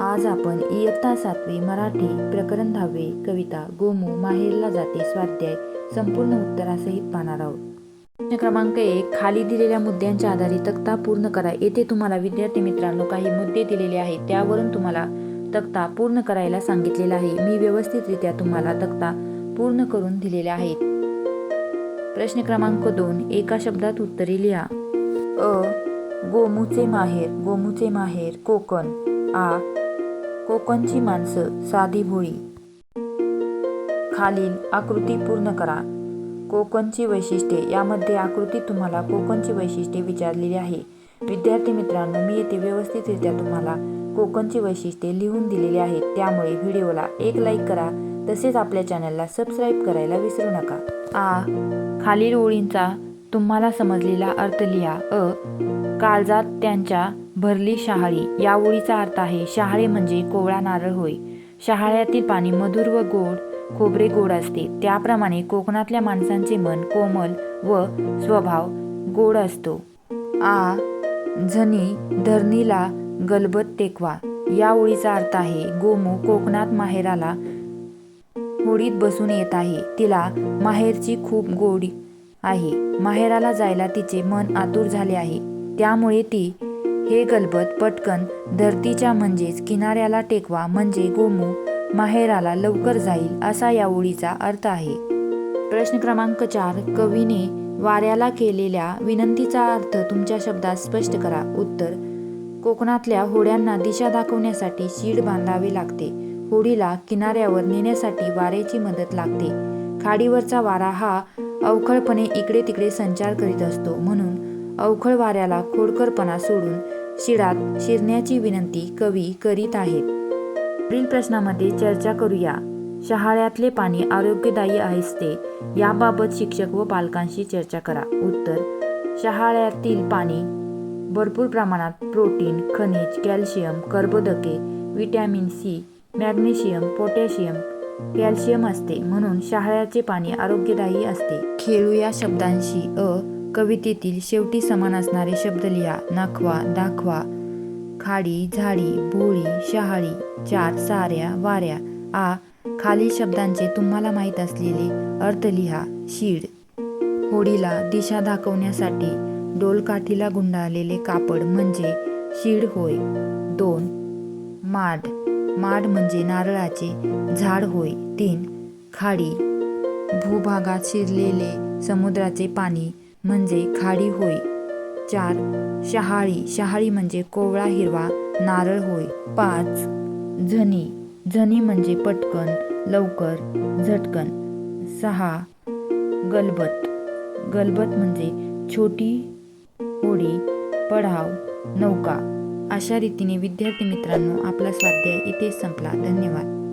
आज आपण इयत्ता सातवी मराठी प्रकरण दहावे कविता गोमू माहेरला जाते स्वाध्याय. संपूर्ण उत्तरासहित पाहणार आहोत. प्रश्न क्रमांक एक खाली दिलेल्या मुद्द्यांच्या आधारे तक्ता पूर्ण करा. येथे तुम्हाला विद्यार्थी मित्रांनो काही मुद्दे दिलेले आहेत. त्यावरून तुम्हाला तक्ता पूर्ण करायला सांगितलेला आहे. मी व्यवस्थितरित्या तुम्हाला तक्ता पूर्ण करून दिलेल्या आहेत. प्रश्न क्रमांक दोन एका शब्दात उत्तरे लिहा. अ गोमूचे माहेर गोमूचे माहेर कोकण. आ कोकणची माणसं साधी भोळी. खालील आकृती पूर्ण करा. कोकणची वैशिष्ट्ये. यामध्ये आकृती तुम्हाला कोकणची वैशिष्ट्ये विचारलेली आहे. विद्यार्थी मित्रांनो मी येथे व्यवस्थितरित्या तुम्हाला कोकणची वैशिष्ट्ये लिहून दिलेली आहेत. त्यामुळे व्हिडिओला एक लाईक करा. तसेच आपल्या चॅनलला सबस्क्राईब करायला विसरू नका. आ. खालील ओळींचा तुम्हाला समजलेला अर्थ लिहा. अ. काळजात त्यांच्या भरली शहाळी. या ओळीचा अर्थ आहे शहाळे म्हणजे कोवळा नारळ होय. शहाळ्यातील पाणी मधुर व गोड खोबरे गोड असते. त्याप्रमाणे कोकणातल्या माणसांचे मन कोमल व स्वभाव गोड असतो. आ झनी धरणीला गलबत टेकवा. या ओळीचा अर्थ आहे गोमू कोकणात माहेराला होडीत बसून येत आहे. तिला माहेरची खूप गोडी आहे. माहेराला जायला तिचे मन आतुर झाले आहे. त्यामुळे ती हे गलबत पटकन धरतीच्या म्हणजेच किनाऱ्याला टेकवा म्हणजे गोमू माहेराला लवकर जाईल असा या ओळीचा अर्थ आहे. प्रश्न क्रमांक चार कवीने वाऱ्याला केलेल्या विनंतीचा अर्थ तुमच्या शब्दात स्पष्ट करा. उत्तर कोकणातल्या होड्यांना दिशा दाखवण्यासाठी शीड बांधावे लागते. होडीला किनाऱ्यावर नेण्यासाठी वाऱ्याची मदत लागते. खाडीवरचा वारा हा अवखळपणे इकडे तिकडे संचार करीत असतो म्हणून अवखळ वाऱ्याला खोडकरपणा सोडून शिडात शिरण्याची विनंती कवी करीत आहेत. पुढील प्रश्नामध्ये चर्चा करूया. शहाळ्यातले पाणी आरोग्यदायी असते याबाबत शिक्षक व पालकांशी चर्चा करा. उत्तर शहाळ्यातील पाणी भरपूर प्रमाणात प्रोटीन खनिज कॅल्शियम कर्बोदके vitamin C magnesium potassium calcium असते म्हणून शहाळ्याचे पाणी आरोग्यदायी असते. खेळू या शब्दांशी अ कवितेतील शेवटी समान असणारे शब्द लिहा. नाखवा दाखवा खाडी झाडी भोळी शहाळी चार साऱ्या वाऱ्या. आ खालील शब्दांचे तुम्हाला माहीत असलेले अर्थ लिहा. शीड होडीला दिशा दाखवण्यासाठी डोलकाठीला गुंडाळलेले कापड म्हणजे शीड होय. दोन माड. माड म्हणजे नारळाचे झाड होय. तीन खाडी. भूभागात शिरलेले समुद्राचे पाणी म्हणजे खाडी होय. चार शहाळी. शहाळी म्हणजे कोवळा हिरवा नारळ होय. पाच झणी झणी म्हणजे पटकन लवकर झटकन. सहा गलबत. गलबत म्हणजे छोटी होडी पढाव नौका. अशा रीतीने विद्यार्थी मित्रांनो आपला स्वाध्याय इथे संपला. धन्यवाद.